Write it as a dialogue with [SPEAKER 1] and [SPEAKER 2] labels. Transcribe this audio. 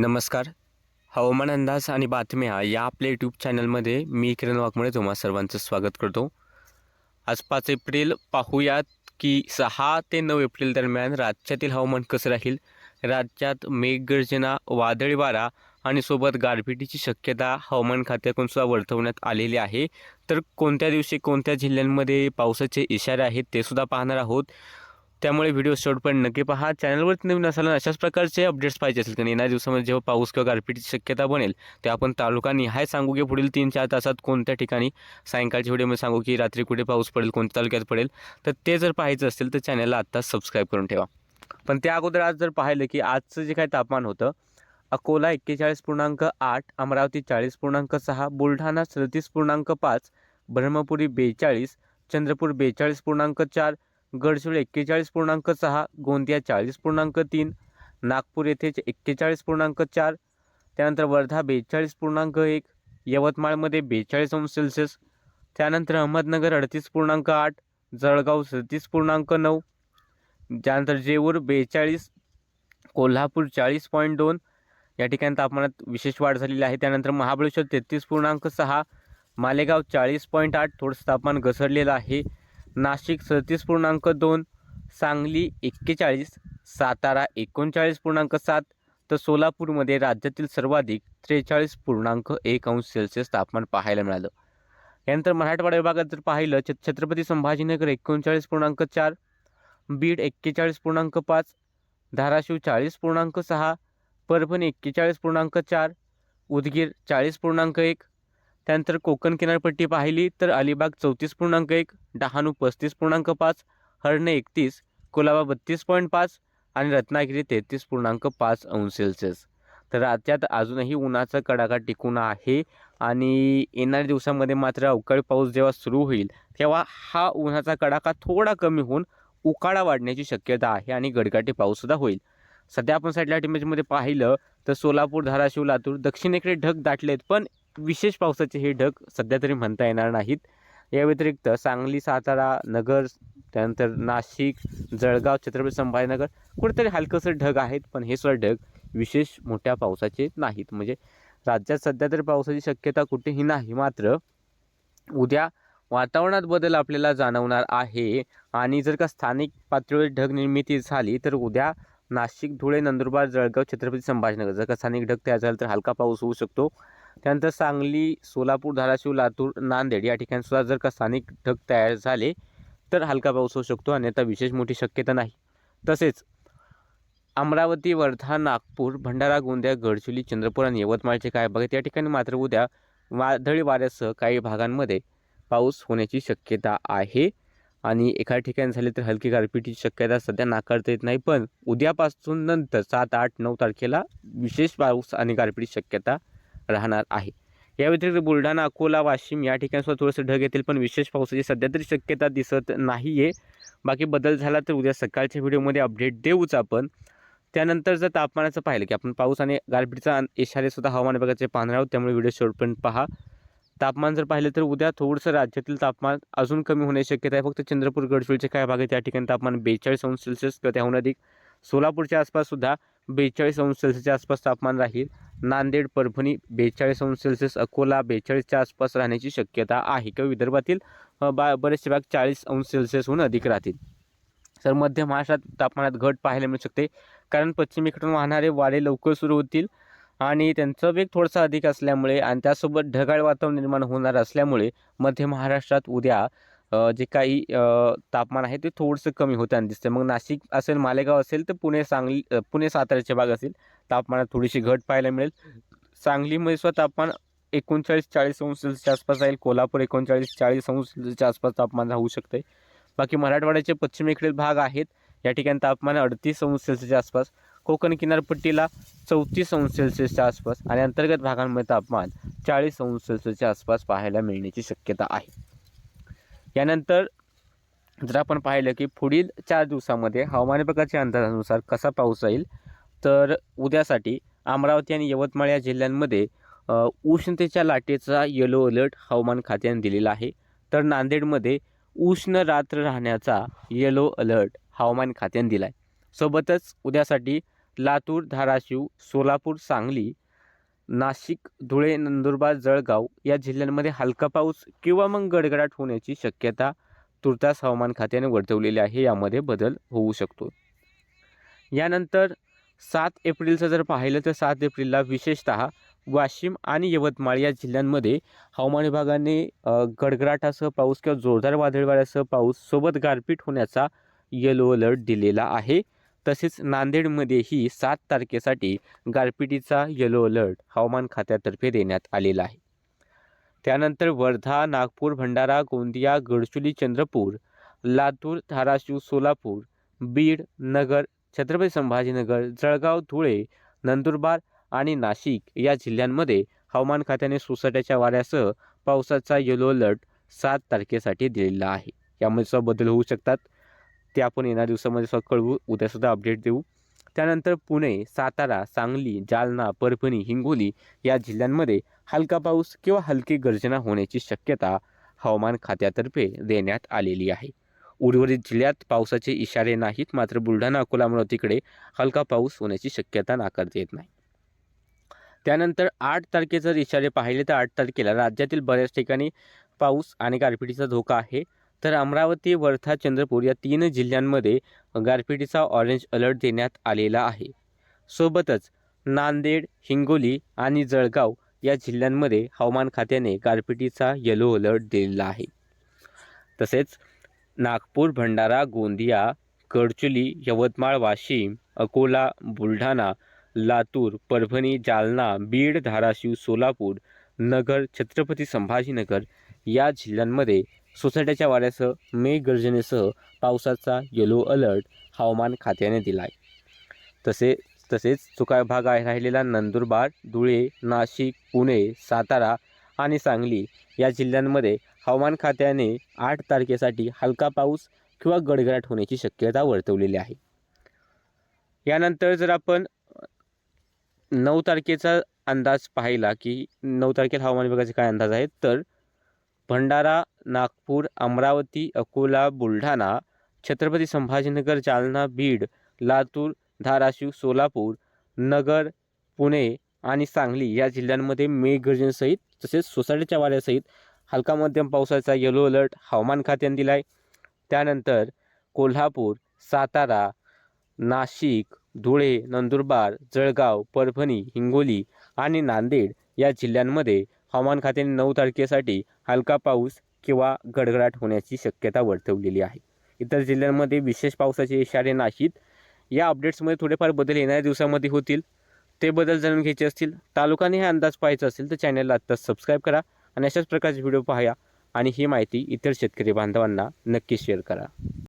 [SPEAKER 1] नमस्कार. हवामान अंदाज आणि बातम्या या आपल्या यूट्यूब चॅनलमध्ये मी किरण वाघमोडे तुम्हा सर्वांचं स्वागत करतो. आज पाच एप्रिल पाहूयात की सहा ते नऊ एप्रिल दरम्यान राज्यातील हवामान कसं राहील? राज्यात मेघगर्जना वादळी वारा आणि सोबत गारपिटीची शक्यता हवामान खात्याकडून सुद्धा वर्तवण्यात आलेली आहे. तर कोणत्या दिवशी कोणत्या जिल्ह्यांमध्ये पावसाचे इशारे आहेत ते सुद्धा पाहणार आहोत. त्यामुळे व्हिडिओ शेवटपर्यंत नक्की पहा. चॅनलवरती नवीन असाल अशाच प्रकारचे अपडेट्स पाहिजे असेल कारण येणाऱ्या दिवसामध्ये जेव्हा पाऊस किंवा गारपीटची शक्यता बनेल ते आपण तालुका निहाय सांगू की पुढील तीन चार तासात कोणत्या ठिकाणी सायंकाळच्या व्हिडिओमध्ये सांगू की रात्री कुठे पाऊस पडेल कोणत्या तालुक्यात पडेल. तर ते जर पाहायचं असेल तर चॅनलला आत्ताच सबस्क्राईब करून ठेवा. पण त्या अगोदर आज जर पाहिलं की आजचं जे काही तापमान होतं अकोला एक्केचाळीस पूर्णांक आठ अमरावती चाळीस पूर्णांक सहा बुलढाणा सदतीस पूर्णांक पाच ब्रह्मपुरी बेचाळीस चंद्रपूर बेचाळीस पूर्णांक चार गडचिरोली एक्केचाळीस पूर्णांक सहा गोंदिया चाळीस पूर्णांक तीन नागपूर येथे एक्केचाळीस पूर्णांक चार त्यानंतर वर्धा बेचाळीस पूर्णांक एक यवतमाळमध्ये बेचाळीस अंश सेल्सिअस त्यानंतर अहमदनगर अडतीस पूर्णांक आठ जळगाव सदतीस पूर्णांक नऊ त्यानंतर जेऊर बेचाळीस कोल्हापूर चाळीस पॉईंट दोन या ठिकाणी तापमानात विशेष वाढ झालेली आहे. त्यानंतर महाबळेश्वर तेहतीस पूर्णांक सहा मालेगाव चाळीस पॉईंट आठ थोडंसं तापमान घसरलेलं आहे. नाशिक सदतीस पूर्णांक दोन सांगली एक्केचाळीस सातारा एकोणचाळीस पूर्णांक सात तर सोलापूरमध्ये राज्यातील सर्वाधिक त्रेचाळीस पूर्णांक एक अंश सेल्सिअस तापमान पाहायला मिळालं. यानंतर मराठवाडा विभागात जर पाहिलं छ छत्रपती संभाजीनगर एकोणचाळीस पूर्णांक चार बीड एक्केचाळीस पूर्णांक पाच धाराशिव चाळीस पूर्णांक सहा परभणी एक्केचाळीस पूर्णांक चार उदगीर चाळीस पूर्णांक एक त्यानंतर कोकण किनारपट्टी पाहिली तर अलिबाग चौतीस पूर्णांक एक डहाणू पस्तीस पूर्णांक पाच हरणे एकतीस कुलाबा बत्तीस पॉईंट पाच आणि रत्नागिरी तेहतीस पूर्णांक पाच अंश सेल्सिअस. तर राज्यात अजूनही उन्हाचा कडाका टिकून आहे आणि येणाऱ्या दिवसामध्ये मात्र अवकाळी पाऊस जेव्हा सुरू होईल तेव्हा हा उन्हाचा कडाका थोडा कमी होऊन उकाडा वाढण्याची शक्यता आहे आणि गडगाटी पाऊससुद्धा होईल. सध्या आपण सॅटेलाईट इमेजमध्ये पाहिलं तर सोलापूर धाराशिव लातूर दक्षिणेकडे ढग दाटलेत पण विशेष पावसाचे हे ढग सध्या तरी म्हणता येणार नाहीत. या व्यतिरिक्त सांगली सातारा नगर त्यानंतर नाशिक जळगाव छत्रपती संभाजीनगर कुठेतरी हलकंसं ढग आहेत पण हे सुद्धा ढग विशेष मोठ्या पावसाचे नाहीत. म्हणजे राज्यात सध्या तरी पावसाची शक्यता कुठेही नाही मात्र उद्या वातावरणात बदल आपल्याला जाणवणार आहे. आणि जर का स्थानिक पातळीवर ढग निर्मिती झाली तर उद्या नाशिक धुळे नंदुरबार जळगाव छत्रपती संभाजीनगर जर का स्थानिक ढग तयार झाला तर हलका पाऊस होऊ शकतो. त्यानंतर सांगली सोलापूर धाराशिव लातूर नांदेड या ठिकाणीसुद्धा जर का स्थानिक ढग तयार झाले तर हलका पाऊस होऊ शकतो आणि आता विशेष मोठी शक्यता नाही. तसेच अमरावती वर्धा नागपूर भंडारा गोंदिया गडचिरोली चंद्रपूर आणि यवतमाळचे काय भाग या ठिकाणी मात्र उद्या वादळी वाऱ्यासह काही भागांमध्ये पाऊस होण्याची शक्यता आहे. आणि एका ठिकाणी झाले तर हलकी गारपिटीची शक्यता सध्या नाकारता येत नाही पण उद्यापासून नंतर सात आठ नऊ तारखेला विशेष पाऊस आणि गारपिटीची शक्यता राहणार आहे. या व्यतिरिक्त बुलढाणा अकोला वाशिम या ठिकाणी सुद्धा थोडंसं ढग येतील पण विशेष पावसाची सध्या तरी शक्यता दिसत नाही आहे बाकी बदल झाला तर उद्या सकाळच्या व्हिडिओमध्ये अपडेट देऊच आपण. त्यानंतर जर तापमानाचं पाहिलं की आपण पाऊस आणि गारपीटचा इशारेसुद्धा हवामान विभागाचे पाहणार आहोत त्यामुळे व्हिडिओ शेवटपर्यंत पहा. तापमान जर पाहिलं तर उद्या थोडंसं राज्यातील तापमान अजून कमी होण्याची शक्यता आहे. फक्त चंद्रपूर गडचिरोलीचे काय भाग आहे त्या ठिकाणी तापमान बेचाळीस अंश सेल्सिअस किंवा त्याहून अधिक. सोलापूरच्या आसपाससुद्धा बेचाळीस अंश सेल्सिअसच्या आसपास तापमान राहील. नांदेड परभणी बेचाळीस अंश सेल्सिअस अकोला बेचाळीसच्या आसपास राहण्याची शक्यता आहे. किंवा विदर्भातील बा बरेचसे भाग चाळीस अंश सेल्सिअसहून अधिक राहतील. तर मध्य महाराष्ट्रात तापमानात घट पाहायला मिळू शकते. कारण पश्चिमेकडून वाहणारे वारे लवकर सुरू होतील आणि त्यांचा वेग थोडासा अधिक असल्यामुळे आणि त्यासोबत ढगाळ वातावरण निर्माण होणार असल्यामुळे मध्य महाराष्ट्रात उद्या जे काही तापमान आहे ते थोडंसं कमी होताना दिसतं मग नाशिक असेल मालेगाव असेल तर पुणे सांगली पुणे साताऱ्याचे भाग असेल. तापमानात थोडीशी घट पाहायला मिळेल. सांगलीमध्ये सुद्धा तापमान एकोणचाळीस चाळीस अंश सेल्सिअसच्या आसपास राहील कोल्हापूर एकोणचाळीस चाळीस अंश सेल्सिअसच्या आसपास तापमान राहू शकते. बाकी मराठवाड्याचे पश्चिमेकडील भाग आहेत. या ठिकाणी तापमान अडतीस अंश सेल्सिअसच्या आसपास कोकण किनारपट्टीला चौतीस अंश सेल्सिअसच्या आसपास आणि अंतर्गत भागांमध्ये तापमान चाळीस अंश सेल्सिअसच्या आसपास पाहायला मिळण्याची शक्यता आहे. यानंतर जर आपण पाहिलं की पुढील चार दिवसामध्ये हवामान प्रकारच्या अंदाजानुसार कसा पाऊस राहील तर उद्यासाठी अमरावती आणि यवतमाळ या जिल्ह्यांमध्ये उष्णतेच्या लाटेचा येलो अलर्ट हवामान खात्याने दिलेला आहे. तर नांदेडमध्ये उष्ण रात्र राहण्याचा येलो अलर्ट हवामान खात्याने दिला आहे सोबतच उद्यासाठी लातूर धाराशिव सोलापूर सांगली नाशिक धुळे नंदुरबार जळगाव या जिल्ह्यांमध्ये हलका पाऊस किंवा मग गडगडाट होण्याची शक्यता तुर्तास हवामान खात्याने वर्तवलेली आहे. यामध्ये बदल होऊ शकतो. यानंतर सात एप्रिलचं जर पाहिलं तर सात एप्रिलला विशेषतः वाशिम आणि यवतमाळ या जिल्ह्यांमध्ये हवामान विभागाने गडगडाटासह पाऊस किंवा जोरदार वादळवाऱ्यासह पाऊस सोबत गारपीट होण्याचा येलो अलर्ट दिलेला आहे. तसेच नांदेडमध्येही सात तारखेसाठी गारपिटीचा येलो अलर्ट हवामान खात्यातर्फे देण्यात आलेला आहे. त्यानंतर वर्धा नागपूर भंडारा गोंदिया गडचुली चंद्रपूर लातूर धाराशिव सोलापूर बीड नगर छत्रपती संभाजीनगर जळगाव धुळे नंदुरबार आणि नाशिक या जिल्ह्यांमध्ये हवामान खात्याने सोसाट्याच्या वाऱ्यासह पावसाचा येलो अलर्ट सात तारखेसाठी दिलेला आहे. यामध्ये सुद्धा बदल होऊ शकतात. ते आपण येणाऱ्या दिवसामध्ये सुद्धा कळवू. उद्यासुद्धा अपडेट देऊ. त्यानंतर पुणे सातारा सांगली जालना परभणी हिंगोली या जिल्ह्यांमध्ये हलका पाऊस किंवा हलकी गर्जना होण्याची शक्यता हवामान खात्यातर्फे देण्यात आलेली आहे. उर्वरित जिल्ह्यात पावसाचे इशारे नाहीत मात्र बुलढाणा अकोला अमरावतीकडे हलका पाऊस होण्याची शक्यता नाकारता येत नाही. त्यानंतर आठ तारखे जर इशारे पाहिले तर आठ तारखेला राज्यातील बऱ्याच ठिकाणी पाऊस आणि गारपिटीचा धोका आहे. तर अमरावती वर्धा चंद्रपूर या तीन जिल्ह्यांमध्ये गारपिटीचा ऑरेंज अलर्ट देण्यात आलेला आहे. सोबतच नांदेड हिंगोली आणि जळगाव या जिल्ह्यांमध्ये हवामान खात्याने गारपिटीचा येलो अलर्ट दिलेला आहे. तसेच नागपूर भंडारा गोंदिया गडचुली यवतमाळ वाशिम अकोला बुलढाणा लातूर परभणी जालना बीड धाराशिव सोलापूर नगर छत्रपती संभाजीनगर या जिल्ह्यांमध्ये सोसाट्याच्या वाऱ्यासह मेघगर्जनेसह पावसाचा येलो अलर्ट हवामान खात्याने दिला आहे तसे तसेच चुका भाग आहे राहिलेला नंदुरबार धुळे नाशिक पुणे सातारा आणि सांगली या जिल्ह्यांमध्ये हवामान खात्याने आठ तारखेसाठी हलका पाऊस किंवा गडगडाट होण्याची शक्यता वर्तवलेली आहे. यानंतर जर आपण नऊ तारखेचा अंदाज पाहिला की नऊ तारखेला हवामान विभागाचे काय अंदाज आहेत तर भंडारा नागपूर अमरावती अकोला बुलढाणा छत्रपती संभाजीनगर जालना बीड लातूर धाराशिव सोलापूर नगर पुणे आणि सांगली या जिल्ह्यांमध्ये मेघगर्जनेसहित तसेच सोसाट्याच्या वाऱ्यासहित हलका मध्यम पावसाचा येलो अलर्ट हवामान खात्याने दिला आहे त्यानंतर कोल्हापूर सातारा नाशिक धुळे नंदुरबार जळगाव परभणी हिंगोली आणि नांदेड या जिल्ह्यांमध्ये हवामान खात्याने नऊ तारखेसाठी हलका पाऊस किंवा गडगडाट होण्याची शक्यता वर्तवलेली आहे. इतर जिल्ह्यांमध्ये विशेष पावसाचे इशारे नाहीत. या अपडेट्समध्ये थोडेफार बदल येणाऱ्या दिवसामध्ये होतील. ते बदल जाणून घ्यायचे असतील. तालुकाने हे अंदाज पाहायचा असेल तर चॅनलला आत्ताच सबस्क्राईब करा. आणि अशाच प्रकारचे व्हिडिओ पाहा आणि ही माहिती इतर शेतकरी बांधवांना नक्की शेअर करा.